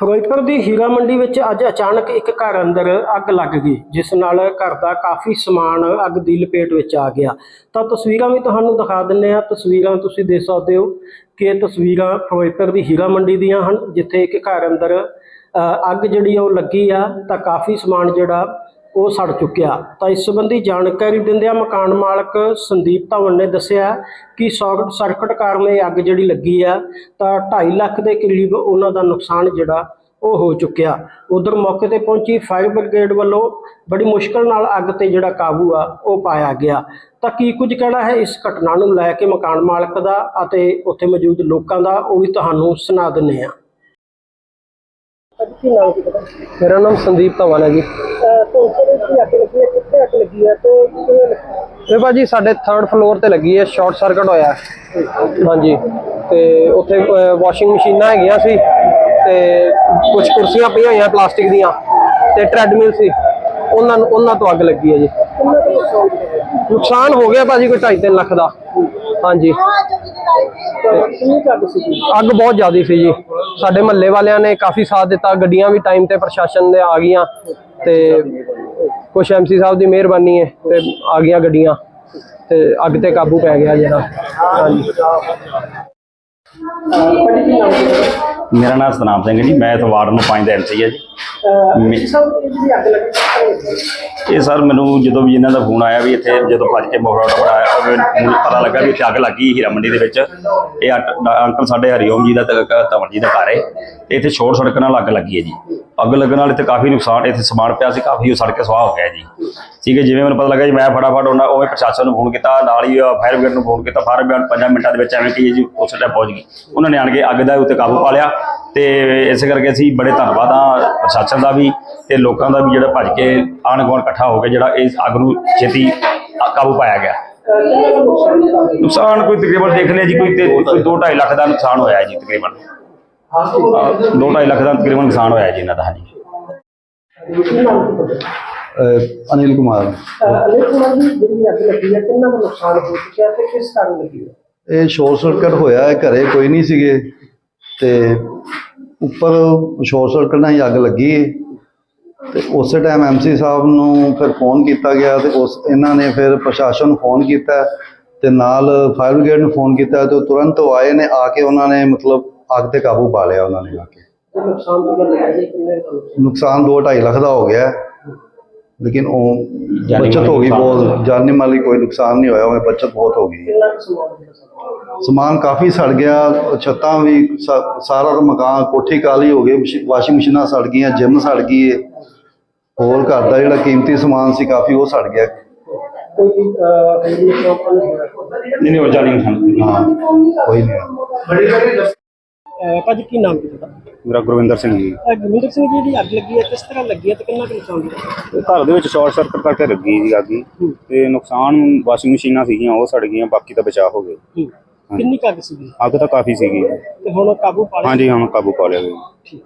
ਫਿਰੋਜ਼ਪੁਰ ਦੀ ਹੀਰਾ ਮੰਡੀ ਵਿੱਚ ਅੱਜ ਅਚਾਨਕ ਇੱਕ ਘਰ ਅੰਦਰ ਅੱਗ ਲੱਗ ਗਈ, ਜਿਸ ਨਾਲ ਘਰ ਦਾ ਕਾਫੀ ਸਮਾਨ ਅੱਗ ਦੀ ਲਪੇਟ ਵਿੱਚ ਆ ਗਿਆ। ਤਾਂ ਤਸਵੀਰਾਂ ਵੀ ਤੁਹਾਨੂੰ ਦਿਖਾ ਦਿੰਨੇ ਆ ਤਸਵੀਰਾਂ ਤੁਸੀਂ ਦੇਖ ਸਕਦੇ ਹੋ ਕਿ ਤਸਵੀਰਾਂ ਫਿਰੋਜ਼ਪੁਰ ਦੀ ਹੀਰਾ ਮੰਡੀ ਦੀਆਂ ਹਨ, ਜਿੱਥੇ ਇੱਕ ਘਰ ਅੰਦਰ ਅੱਗ ਜਿਹੜੀ ਆ ਉਹ ਲੱਗੀ ਆ, ਤਾਂ ਕਾਫੀ ਸਮਾਨ ਜਿਹੜਾ ਉਹ ਸੜ ਚੁੱਕਿਆ। ਤਾਂ ਇਸ ਸੰਬੰਧੀ ਜਾਣਕਾਰੀ ਦਿੰਦਿਆਂ ਮਕਾਨ ਮਾਲਕ ਸੰਦੀਪ ਧਵਨ ਨੇ ਦੱਸਿਆ ਕਿ ਸ਼ਾਰਟ ਸਰਕਟ ਕਾਰਨ ਇਹ ਅੱਗ ਜਿਹੜੀ ਲੱਗੀ ਆ, ਤਾਂ 2.5 ਲੱਖ ਦੇ ਕਰੀਬ ਉਹਨਾਂ ਦਾ ਨੁਕਸਾਨ ਜਿਹੜਾ ਉਹ ਹੋ ਚੁੱਕਿਆ। ਉਧਰ ਮੌਕੇ ਤੇ ਪਹੁੰਚੀ ਫਾਇਰ ਬ੍ਰਿਗੇਡ ਵੱਲੋਂ ਬੜੀ ਮੁਸ਼ਕਲ ਨਾਲ ਅੱਗ ਤੇ ਜਿਹੜਾ ਕਾਬੂ ਆ, ਉਹ ਪਾਇਆ ਗਿਆ। ਤਾਂ ਕੀ ਕੁਝ ਕਹਿਣਾ ਹੈ ਇਸ ਘਟਨਾ ਨੂੰ ਲੈ ਕੇ ਮਕਾਨ ਮਾਲਕ ਦਾ ਅਤੇ ਉੱਥੇ ਮੌਜੂਦ ਲੋਕਾਂ ਦਾ, ਉਹ ਵੀ ਤੁਹਾਨੂੰ ਸੁਣਾ ਦਿੰਨੇ ਆ ਕੀ ਨਾਮ ਕੀ ਪਤਾ ਮੇਰਾ ਨਾਮ ਸੰਦੀਪ ਧਵਨ ਹੈ ਜੀ। ਤੋਂ ਕੀ ਅੱਗ ਲੱਗੀ ਹੈ? ਕਿੱਥੇ ਅੱਗ ਲੱਗੀ ਹੈ? ਤੇ ਕਿਵੇਂ ਲੱਗੀ? ਇਹ ਭਾਜੀ ਸਾਡੇ 3rd ਫਲੋਰ ਤੇ ਲੱਗੀ ਹੈ ਸ਼ਾਰਟ ਸਰਕਟ ਹੋਇਆ ਹੈ। ਹਾਂਜੀ ਤੇ ਉੱਥੇ ਵਾਸ਼ਿੰਗ ਮਸ਼ੀਨਾਂ ਹੈਗੀਆਂ ਸੀ ਤੇ ਕੁਝ ਕੁਰਸੀਆਂ ਪਈਆਂ ਹੋਈਆਂ ਪਲਾਸਟਿਕ ਦੀਆਂ ਤੇ ਟ੍ਰੈਡਮਿਲ ਸੀ। ਉਹਨਾਂ ਨੂੰ ਉਹਨਾਂ ਤੋਂ ਅੱਗ ਲੱਗੀ ਹੈ ਜੀ। ਨੁਕਸਾਨ ਹੋ ਗਿਆ ਭਾਜੀ ਕੋਈ 2.5 ਲੱਖ ਦਾ। ਹਾਂਜੀ। ਅੱਗ ਬਹੁਤ ਜ਼ਿਆਦਾ ਸੀ ਜੀ। ਸਾਡੇ ਮਹੱਲੇ ਵਾਲਿਆਂ ਨੇ ਕਾਫੀ ਸਾਥ ਦਿੱਤਾ। ਗੱਡੀਆਂ ਵੀ ਟਾਈਮ ਤੇ ਪ੍ਰਸ਼ਾਸਨ ਦੇ ਆ ਗਈਆਂ ਤੇ ਕੁਝ ਐਮਸੀ ਸਾਹਿਬ ਦੀ ਮਿਹਰਬਾਨੀ ਹੈ ਤੇ ਆ ਗਈਆਂ ਗੱਡੀਆਂ ਤੇ ਅੱਗ ਤੇ ਕਾਬੂ ਪੈ ਗਿਆ ਜਿਹੜਾ ਹਾਂਜੀ। ਮੇਰਾ ਨਾਮ ਸਤਨਾਮ ਸਿੰਘ ਹੈ ਜੀ ਮੈਂ ਇੱਥੇ ਵਾਰਡ ਨੂੰ 5 ਦਾ ਐਮਸੀ ਹੈ ਜੀ। ਸਭ ਇਹ ਸਰ ਮੈਨੂੰ ਜਦੋਂ ਵੀ ਇਹਨਾਂ ਦਾ ਫੋਨ ਆਇਆ ਵੀ ਇੱਥੇ ਜਦੋਂ ਭੱਜ ਕੇ ਮੋਹਰਾ ਟਪੜਾਇਆ ਮੈਨੂੰ ਪਤਾ ਲੱਗਾ ਵੀ ਇੱਥੇ ਅੱਗ ਲੱਗੀ ਹੀਰਾ ਮੰਡੀ ਦੇ ਵਿੱਚ। ਇਹ ਅੱਟ- ਅੰਕਲ ਸਾਡੇ ਹਰੀਓਮ ਜੀ ਦਾ ਤੇ ਜੀ ਦਾ ਘਰ ਹੈ। ਤੇ ਇੱਥੇ ਛੋੜ ਸੜਕ ਨਾਲ ਅੱਗ ਲੱਗੀ ਹੈ ਜੀ। ਅੱਗ ਲੱਗਣ ਨਾਲ ਇੱਥੇ ਕਾਫੀ ਨੁਕਸਾਨ, ਇੱਥੇ ਸਮਾਨ ਪਿਆ ਸੀ, ਕਾਫੀ ਉਹ ਸੜ ਕੇ ਸੁਆਹ ਹੋ ਗਿਆ ਜੀ। ਠੀਕ ਹੈ, ਜਿਵੇਂ ਮੈਨੂੰ ਪਤਾ ਲੱਗਾ ਜੀ, ਮੈਂ ਫਟਾਫਟ ਉਹਨਾਂ ਉਵੇਂ ਪ੍ਰਸ਼ਾਸਨ ਨੂੰ ਫੋਨ ਕੀਤਾ, ਨਾਲ ਹੀ ਫਾਇਰ ਬ੍ਰਿਗੇਡ ਨੂੰ ਫੋਨ ਕੀਤਾ ਫਾਇਰ ਬ੍ਰਿਗੇਡ 5 ਮਿੰਟਾਂ ਦੇ ਵਿੱਚ ਐਵੇਂ ਕਿ ਜੀ, ਉਸ ਟਾਈਮ ਪਹੁੰਚ ਗਈ ਉਹਨਾਂ ਨੇ ਆਣ ਕੇ ਅੱਗ ਦਾ ਉੱਤੇ ਕਾਬੂ ਪਾ ਲਿਆ ਤੇ ਇਸ ਕਰਕੇ ਅਸੀਂ ਬੜੇ ਧੰਨਵਾਦ ਆ ਪ੍ਰਸ਼ਾਸਨ ਦਾ ਵੀ ਤੇ ਲੋਕਾਂ ਦਾ ਵੀ ਜਿਹੜਾ ਭੱਜ ਕੇ ਆਣ ਗੁਆਂਢ ਇਕੱਠਾ ਹੋ ਕੇ ਜਿਹੜਾ ਇਸ ਅੱਗ ਨੂੰ ਛੇਤੀ ਕਾਬੂ ਪਾਇਆ ਗਿਆ। ਨੁਕਸਾਨ ਕੋਈ ਤਕਰੀਬਨ ਦੇਖ ਲਿਆ ਜੀ, ਕੋਈ ਤੇ ਕੋਈ 2.5 ਲੱਖ ਦਾ ਨੁਕਸਾਨ ਹੋਇਆ ਜੀ ਤਕਰੀਬਨ। 2.5 ਲੱਖ ਦਾ ਤਕਰੀਬਨ ਨੁਕਸਾਨ ਹੋਇਆ ਜੀ ਇਹਨਾਂ ਦਾ, ਹਾਂਜੀ ਅਹ, ਅਨਿਲ ਕੁਮਾਰ ਅੱਗ ਲੱਗੀ ਇਹ ਸ਼ੋਰਟ ਸਰਕਟ ਹੋਇਆ ਹੈ, ਘਰੇ ਕੋਈ ਨਹੀਂ ਸੀਗੇ ਤੇ ਉੱਪਰ ਸ਼ੋਰਟ ਸਰਕਟ ਨਾਲ ਹੀ ਅੱਗ ਲੱਗੀ ਹੈ। ਤੇ ਉਸੇ ਟਾਈਮ ਐਮਸੀ ਸਾਹਿਬ ਨੂੰ ਫਿਰ ਫੋਨ ਕੀਤਾ ਗਿਆ ਤੇ ਉਸ, ਇਹਨਾਂ ਨੇ ਫਿਰ ਪ੍ਰਸ਼ਾਸਨ ਨੂੰ ਫੋਨ ਕੀਤਾ ਤੇ ਨਾਲ ਫਾਇਰ ਬ੍ਰਿਗੇਡ ਨੂੰ ਫੋਨ ਕੀਤਾ ਤੇ ਉਹ ਤੁਰੰਤ ਉਹ ਆਏ ਨੇ, ਆ ਕੇ ਉਹਨਾਂ ਨੇ ਮਤਲਬ ਅੱਗ ਤੇ ਕਾਬੂ ਪਾ ਲਿਆ ਉਹਨਾਂ ਨੇ ਆ ਕੇ। ਨੁਕਸਾਨ ਹੈ ਜੀ ਕਿੰਨੇ ਨੁਕਸਾਨ 2.5 ਲੱਖ ਦਾ ਹੋ ਗਿਆ। ਹੈ। ਲੇਕਿਨ ਉਹ ਜਾਨੀ ਬਚਤ ਹੋ ਗਈ ਬਹੁਤ। ਜਾਨੀ ਮਾਲੀ ਕੋਈ ਨੁਕਸਾਨ ਨਹੀਂ ਹੋਇਆ ਉਹ ਬਚਤ ਬਹੁਤ ਹੋ ਗਈ। ਹੈ। ਕਿੰਨਾ ਸਮਾਨ ਜਿਹੜਾ ਸੜ ਸਮਾਨ ਕਾਫੀ ਸੜ ਗਿਆ ਛੱਤਾਂ ਵੀ ਸਾ- ਸਾਰਾ ਮਕਾਨ ਕੋਠੀ ਕਾਲੀ ਹੋ ਗਈ ਵਾਸ਼ਿੰਗ ਮਸ਼ੀਨਾਂ ਸੜ ਗਈਆਂ ਜਿਮ ਸੜ ਗਈ ਏ। ਹੋਰ ਘਰ ਦਾ ਜਿਹੜਾ ਕੀਮਤੀ ਸਮਾਨ ਸੀ ਕਾਫੀ ਉਹ ਸੜ ਗਿਆ। ਕੋਈ ਅਹ ਕੋਈ ਨੁਕਸਾਨ ਨਹੀਂ ਹੋਇਆ ਨਹੀਂ ਨਹੀਂ ਉਹ ਜਾਣੀ ਨੁਕਸਾਨ। ਹਾਂ ਕੋਈ ਨਹੀਂ। ਭਾਜੀ ਕੀ ਨਾਮ ਕੀ ਪਤਾ ਮੇਰਾ ਗੁਰਵਿੰਦਰ ਸਿੰਘ ਜੀ। ਗੁਰਵਿੰਦਰ ਸਿੰਘ ਜੀ ਦੀ ਅੱਗ ਲੱਗੀ ਹੈ ਕਿਸ ਤਰ੍ਹਾਂ ਲੱਗੀ ਹੈ ਤੇ ਕਿੰਨਾ ਕੁ ਨੁਕਸਾਨ ਹੋਇਆ? ਇਹ ਘਰ ਦੇ ਵਿੱਚ ਸ਼ਾਰਟ ਸਰਕਟ ਕਰਕੇ ਲੱਗੀ ਜੀ ਅੱਗ ਜੀ ਤੇ ਨੁਕਸਾਨ ਵਾਸ਼ਿੰਗ ਮਸ਼ੀਨਾਂ ਸੀਗੀਆਂ ਉਹ ਸੜ ਗਈਆਂ ਬਾਕੀ ਤਾਂ ਬਚਾਅ ਹੋ ਗਏ। ਕਿੰਨੀ ਕੁ ਅੱਗ ਸੀਗੀ? ਅੱਗ ਤਾਂ ਕਾਫੀ ਸੀਗੀ। ਤੇ ਹੁਣ ਕਾਬੂ ਪਾ ਲਿਆ? ਹਾਂਜੀ ਹੁਣ ਕਾਬੂ ਪਾ ਲਿਆ ਗਿਆ ਠੀਕ।